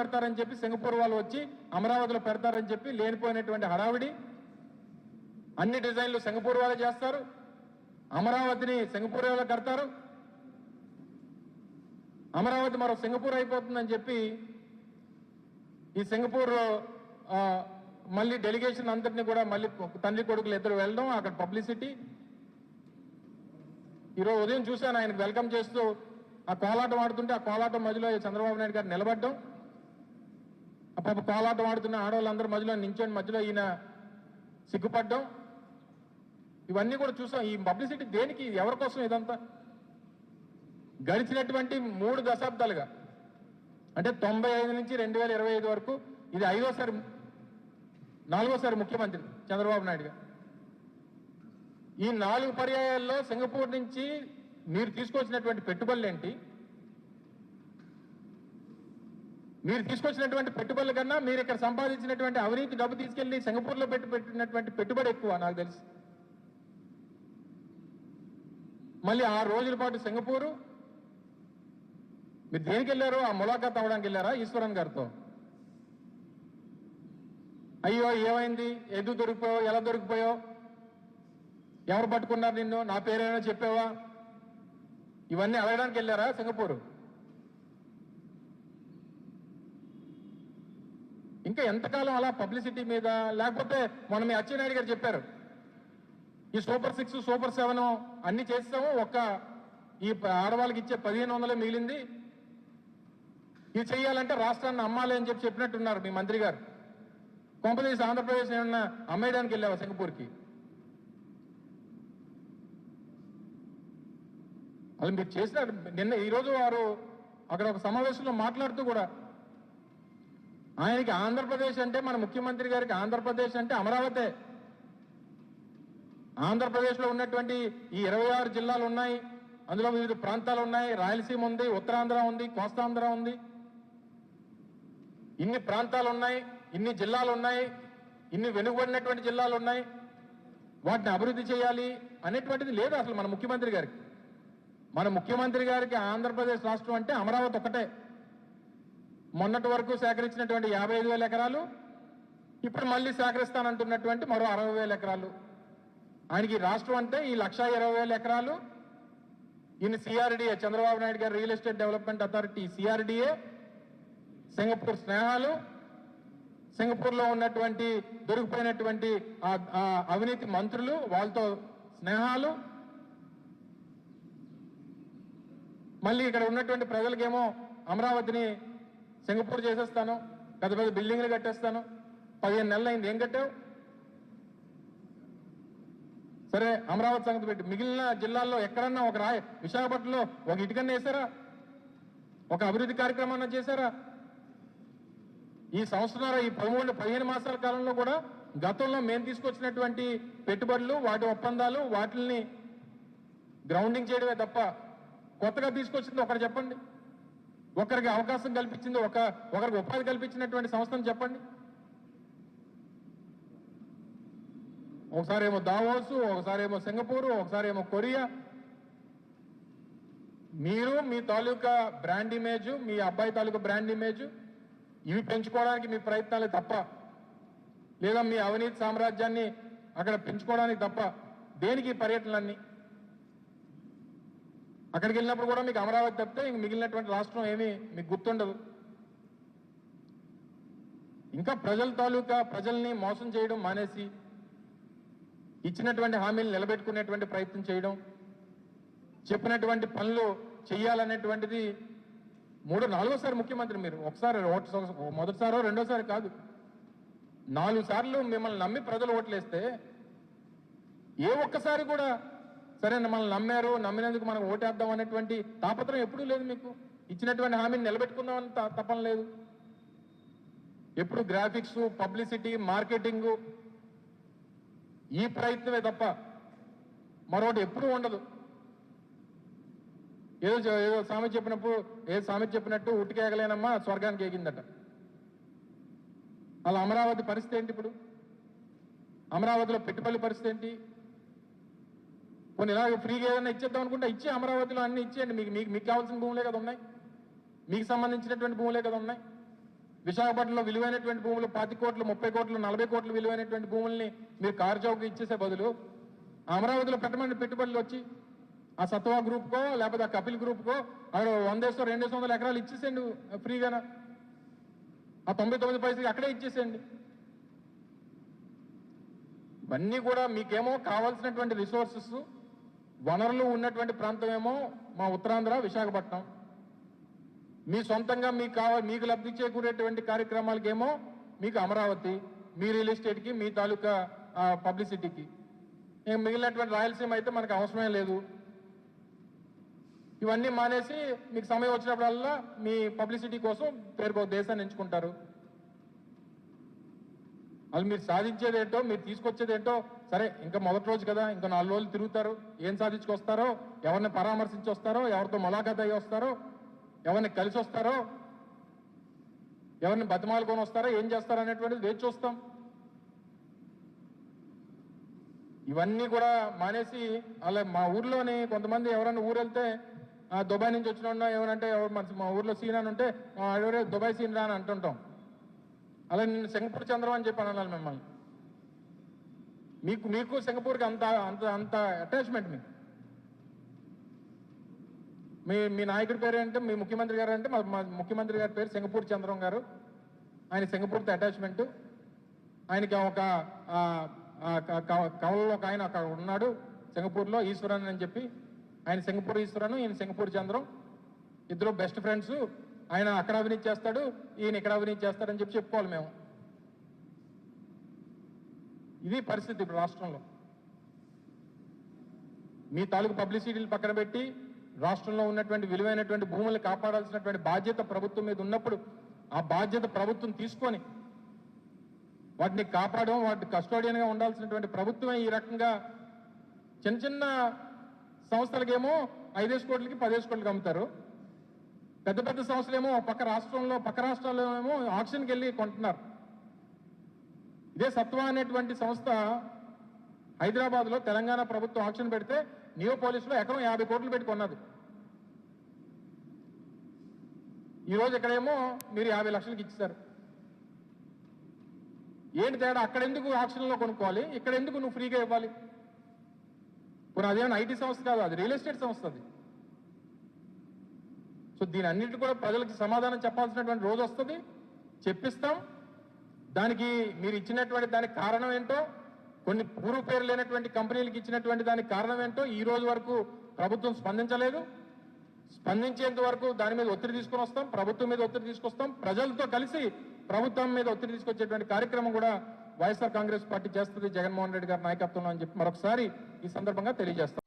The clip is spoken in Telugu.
పెడతారని చెప్పి సింగపూర్ వాళ్ళు వచ్చి అమరావతిలో పెడతారని చెప్పి లేనిపోయినటువంటి హడావిడి. అన్ని డిజైన్లు సింగపూర్ వాళ్ళు చేస్తారు. అమరావతిని సింగపూర్ వాళ్ళు కడతారు. అమరావతి మరో సింగపూర్ అయిపోతుందని చెప్పి ఈ సింగపూర్ మళ్ళీ డెలిగేషన్ అందరినీ కూడా మళ్ళీ తండ్రి కొడుకులు ఇద్దరు వెళ్ళడం అక్కడ పబ్లిసిటీ ఈరోజు ఉదయం చూశాను ఆయనకు వెల్కమ్ చేస్తూ ఆ కోలాటం ఆడుతుంటే ఆ కోలాటం మధ్యలో చంద్రబాబు నాయుడు గారు నిలబడ్డం. పాప కోలాటం ఆడుతున్న ఆడవాళ్ళందరూ మధ్యలో నించండి మధ్యలో ఈయన సిగ్గుపడ్డం. ఇవన్నీ కూడా చూసాం. ఈ పబ్లిసిటీ దేనికి? ఎవరి కోసం ఇదంతా? గడిచినటువంటి మూడు దశాబ్దాలుగా. అంటే తొంభై ఐదు నుంచి రెండు వేల ఇరవై ఐదు వరకు ఇది ఐదోసారి నాలుగోసారి ముఖ్యమంత్రి చంద్రబాబు నాయుడు గారు. ఈ నాలుగు పర్యాయాల్లో సింగపూర్ నుంచి మీరు తీసుకొచ్చినటువంటి పెట్టుబడులు ఏంటి? మీరు తీసుకొచ్చినటువంటి పెట్టుబడుల కన్నా మీరు ఇక్కడ సంపాదించినటువంటి అవినీతి డబ్బు తీసుకెళ్ళి సింగపూర్లో పెట్టి పెట్టినటువంటి పెట్టుబడి ఎక్కువ నాకు తెలుసు. మళ్ళీ ఆరు రోజుల పాటు సింగపూరు. మీరు దేనికి వెళ్ళారు? ఆ ములాఖాత్ అవ్వడానికి వెళ్ళారా? ఈశ్వరన్ గారితో. అయ్యో ఏమైంది? ఎందుకు దొరికిపోయావు? ఎలా దొరికిపోయావు? ఎవరు పట్టుకున్నారు నిన్ను? నా పేరేమైనా చెప్పావా? ఇవన్నీ అడగడానికి వెళ్ళారా సింగపూరు? ఇంకా ఎంతకాలం అలా పబ్లిసిటీ మీద? లేకపోతే మొన్న మీ అచ్చెన్నాయుడు గారు చెప్పారు ఈ సూపర్ సిక్స్ సూపర్ సెవెన్ అన్ని చేస్తాము ఒక్క ఈ ఆడవాళ్ళకి ఇచ్చే పదిహేను వందలే మిగిలింది. ఇది చెయ్యాలంటే రాష్ట్రాన్ని అమ్మాలి అని చెప్పి చెప్పినట్టున్నారు మీ మంత్రి గారు. కొంపదీసి ఆంధ్రప్రదేశ్ ఏమన్నా అమ్మేయడానికి వెళ్ళావా సింగపూర్కి? అలా మీరు చేసిన నిన్న ఈరోజు వారు అక్కడ ఒక సమావేశంలో మాట్లాడుతూ కూడా ఆయనకి ఆంధ్రప్రదేశ్ అంటే మన ముఖ్యమంత్రి గారికి ఆంధ్రప్రదేశ్ అంటే అమరావతే. ఆంధ్రప్రదేశ్లో ఉన్నటువంటి ఈ ఇరవై ఆరు జిల్లాలు ఉన్నాయి. అందులో వివిధ ప్రాంతాలు ఉన్నాయి. రాయలసీమ ఉంది ఉత్తరాంధ్ర ఉంది కోస్తాంధ్ర ఉంది. ఇన్ని ప్రాంతాలు ఉన్నాయి ఇన్ని జిల్లాలు ఉన్నాయి ఇన్ని వెనుకబడినటువంటి జిల్లాలు ఉన్నాయి. వాటిని అభివృద్ధి చేయాలి అనేటువంటిది లేదు అసలు మన ముఖ్యమంత్రి గారికి. మన ముఖ్యమంత్రి గారికి ఆంధ్రప్రదేశ్ రాష్ట్రం అంటే అమరావతి ఒకటే. మొన్నటి వరకు సేకరించినటువంటి యాభై ఐదు వేల ఎకరాలు ఇప్పుడు మళ్ళీ సేకరిస్తానంటున్నటువంటి మరో అరవై వేల ఎకరాలు. ఆయనకి రాష్ట్రం అంటే ఈ లక్ష ఇరవై వేల ఎకరాలు. ఈయన CRDA Chandrababu Naidu garu real estate development authority CRDA Singapore స్నేహాలు సింగపూర్లో ఉన్నటువంటి దొరికిపోయినటువంటి ఆ అవినీతి మంత్రులు వాళ్ళతో స్నేహాలు. మళ్ళీ ఇక్కడ ఉన్నటువంటి ప్రజలకేమో అమరావతిని సింగపూర్ చేసేస్తాను పెద్ద పెద్ద బిల్డింగ్లు కట్టేస్తాను. పదిహేను నెలలు అయింది ఏం కట్టావు? సరే అమరావతి సంగతి పెట్టి. మిగిలిన జిల్లాల్లో ఎక్కడన్నా ఒక రాయ విశాఖపట్నంలో ఒక ఇటుకన్నా వేసారా? ఒక అభివృద్ధి కార్యక్రమాన్ని చేశారా? ఈ సంవత్సరాల ఈ పదమూడు పదిహేను మాసాల కాలంలో కూడా గతంలో మేము తీసుకొచ్చినటువంటి పెట్టుబడులు వాటి ఒప్పందాలు వాటిని గ్రౌండింగ్ చేయడమే తప్ప కొత్తగా తీసుకొచ్చింది ఒకరు చెప్పండి. ఒకరికి అవకాశం కల్పించింది ఒక ఒకరికి ఉపాధి కల్పించినటువంటి సంస్థను చెప్పండి. ఒకసారి ఏమో దావోసు ఒకసారి ఏమో సింగపూరు ఒకసారి ఏమో కొరియా. మీరు మీ తాలూకా బ్రాండ్ ఇమేజ్ మీ అబ్బాయి తాలూకా బ్రాండ్ ఇమేజ్ ఇవి పెంచుకోవడానికి మీ ప్రయత్నాలే తప్ప లేదా మీ అవినీతి సామ్రాజ్యాన్ని అక్కడ పెంచుకోవడానికి తప్ప దేనికి పర్యటనలన్నీ? అక్కడికి వెళ్ళినప్పుడు కూడా మీకు అమరావతి తప్పితే ఇంక మిగిలినటువంటి రాష్ట్రం ఏమీ మీకు గుర్తుండదు. ఇంకా ప్రజల తాలూకా ప్రజల్ని మోసం చేయడం మానేసి ఇచ్చినటువంటి హామీలు నిలబెట్టుకునేటువంటి ప్రయత్నం చేయడం చెప్పినటువంటి పనులు చేయాలనేటువంటిది మూడో నాలుగోసారి ముఖ్యమంత్రి మీరు ఒకసారి ఓటు మొదటిసారో రెండోసారి కాదు. నాలుగు సార్లు మిమ్మల్ని నమ్మి ప్రజలు ఓట్లేస్తే ఏ ఒక్కసారి కూడా సరే మనల్ని నమ్మారు నమ్మినందుకు మనం ఓటేద్దాం అనేటువంటి తాపత్రం ఎప్పుడూ లేదు మీకు. ఇచ్చినటువంటి హామీని నిలబెట్టుకుందామని త- తపన లేదు. ఎప్పుడు గ్రాఫిక్స్ పబ్లిసిటీ మార్కెటింగ్ ఈ ప్రయత్నమే తప్ప మరొకటి ఎప్పుడూ ఉండదు. ఏదో ఏదో స్వామి చెప్పినప్పుడు ఏదో సామెత చెప్పినట్టు ఉట్టికేగలేనమ్మా స్వర్గానికి ఎగిందట అలా అమరావతి పరిస్థితి ఏంటి ఇప్పుడు? అమరావతిలో పెట్టుబడి పరిస్థితి ఏంటి? కొన్ని ఇలాగ ఫ్రీగా ఏదైనా ఇచ్చేద్దాం అనుకుంటే ఇచ్చే అమరావతిలో అన్ని ఇచ్చేయండి. మీకు మీకు మీకు కావాల్సిన భూములే కదా ఉన్నాయి. మీకు సంబంధించినటువంటి భూములే కదా ఉన్నాయి. విశాఖపట్నంలో విలువైనటువంటి భూములు పది కోట్లు ముప్పై కోట్లు నలభై కోట్లు విలువైనటువంటి భూముల్ని మీరు కారు ఇచ్చేసే బదులు అమరావతిలో పెట్టమని పెట్టుబడులు వచ్చి ఆ సత్వా గ్రూప్కో లేకపోతే ఆ కపిల్ గ్రూప్కో అక్కడ వందేసో రెండేసో వందల ఎకరాలు ఇచ్చేసేయండి ఫ్రీగాన. ఆ తొంభై తొమ్మిది పైసలు అక్కడే ఇచ్చేసేయండి. ఇవన్నీ కూడా మీకేమో కావాల్సినటువంటి రిసోర్సెస్ వనరులు ఉన్నటువంటి ప్రాంతం ఏమో మా ఉత్తరాంధ్ర విశాఖపట్నం. మీ సొంతంగా మీకు కావాలి మీకు లబ్ధి చేకూరేటువంటి కార్యక్రమాలకేమో మీకు అమరావతి మీ రియల్ ఎస్టేట్కి మీ తాలూకా పబ్లిసిటీకి. మిగిలినటువంటి రాయలసీమ అయితే మనకు అవసరమే లేదు. ఇవన్నీ మానేసి మీకు సమయం వచ్చినప్పుడల్లా మీ పబ్లిసిటీ కోసం పేరుకో దేశాన్ని ఎంచుకుంటారు. అది మీరు సాధించేదేంటో మీరు తీసుకొచ్చేదేంటో సరే ఇంకా మొదటి రోజు కదా ఇంకా నాలుగు రోజులు తిరుగుతారు. ఏం సాధించుకొస్తారో ఎవరిని పరామర్శించి వస్తారో ఎవరితో ములాఖాత్ అయ్యి వస్తారో ఎవరిని కలిసి వస్తారో ఎవరిని బతిమాలుకొని వస్తారో ఏం చేస్తారో అనేటువంటిది వేచి చూస్తాం. ఇవన్నీ కూడా మానేసి అలా మా ఊర్లోని కొంతమంది ఎవరైనా ఊరు వెళ్తే ఆ దుబాయ్ నుంచి వచ్చిన ఎవరంటే ఎవరు మా ఊర్లో సీన్ అని ఉంటే ఎవరే దుబాయ్ సీన్ రా అని అంటుంటాం. అలా నేను సింగపూర్ చంద్రం అని చెప్పి అనాలి మిమ్మల్ని. మీకు మీకు సింగపూర్కి అంత అంత అంత అటాచ్మెంట్ మీకు. మీ మీ నాయకుడి పేరు అంటే మీ ముఖ్యమంత్రి గారు అంటే మా ముఖ్యమంత్రి గారి పేరు సింగపూర్ చంద్రం గారు. ఆయన సింగపూర్తో అటాచ్మెంట్ ఆయనకి ఒక కవలలో ఒక ఆయన అక్కడ ఉన్నాడు సింగపూర్లో ఈశ్వరన్ అని చెప్పి. ఆయన సింగపూర్ ఈశ్వరన్ ఈయన సింగపూర్ చంద్రం. ఇద్దరు బెస్ట్ ఫ్రెండ్స్ ఆయన అక్కడ అవినీతి చేస్తాడు ఈయన ఇక్కడ అవినీతి చేస్తాడని చెప్పి చెప్పుకోవాలి మేము. ఇది పరిస్థితి ఇప్పుడు రాష్ట్రంలో. మీ తాలూకు పబ్లిసిటీలు పక్కన పెట్టి రాష్ట్రంలో ఉన్నటువంటి విలువైనటువంటి భూములు కాపాడాల్సినటువంటి బాధ్యత ప్రభుత్వం మీద ఉన్నప్పుడు ఆ బాధ్యత ప్రభుత్వం తీసుకొని వాటిని కాపాడడం వాటి కస్టోడియన్గా ఉండాల్సినటువంటి ప్రభుత్వమే ఈ రకంగా చిన్న చిన్న సంస్థలకేమో ఐదేసి కోట్లకి పదేసి కోట్లకి అమ్ముతారు. పెద్ద పెద్ద సంస్థలేమో పక్క రాష్ట్రంలో పక్క రాష్ట్రాల్లో ఏమో ఆక్షన్కి వెళ్ళి కొంటున్నారు. ఇదే సత్వ అనేటువంటి సంస్థ హైదరాబాద్లో తెలంగాణ ప్రభుత్వం ఆక్షన్ పెడితే నియో పోలీసులో ఎకరం యాభై కోట్లు పెట్టి కొన్నది. ఈరోజు ఇక్కడేమో మీరు యాభై లక్షలకి ఇచ్చారు. ఏంటి తేడా? అక్కడ ఎందుకు ఆక్షన్లో కొనుక్కోవాలి? ఇక్కడ ఎందుకు నువ్వు ఫ్రీగా ఇవ్వాలి? ఇప్పుడు అదేమైనా ఐటీ సంస్థ కాదు అది రియల్ ఎస్టేట్ సంస్థ అది. సో దీని అన్నిటి కూడా ప్రజలకు సమాధానం చెప్పాల్సినటువంటి రోజు వస్తుంది. చెప్పిస్తాం. దానికి మీరు ఇచ్చినటువంటి దానికి కారణం ఏంటో కొన్ని పూర్వ పేరు లేనటువంటి కంపెనీలకు ఇచ్చినటువంటి దానికి కారణం ఏంటో ఈ రోజు వరకు ప్రభుత్వం స్పందించలేదు. స్పందించేంత వరకు దాని మీద ఒత్తిడి తీసుకొని వస్తాం ప్రభుత్వం మీద ఒత్తిడి తీసుకొస్తాం. ప్రజలతో కలిసి ప్రభుత్వం మీద ఒత్తిడి తీసుకొచ్చేటువంటి కార్యక్రమం కూడా వైఎస్ఆర్ కాంగ్రెస్ పార్టీ చేస్తుంది. జగన్మోహన్ రెడ్డి గారి నాయకత్వంలో అని చెప్పి మరొకసారి ఈ సందర్భంగా తెలియజేస్తాం.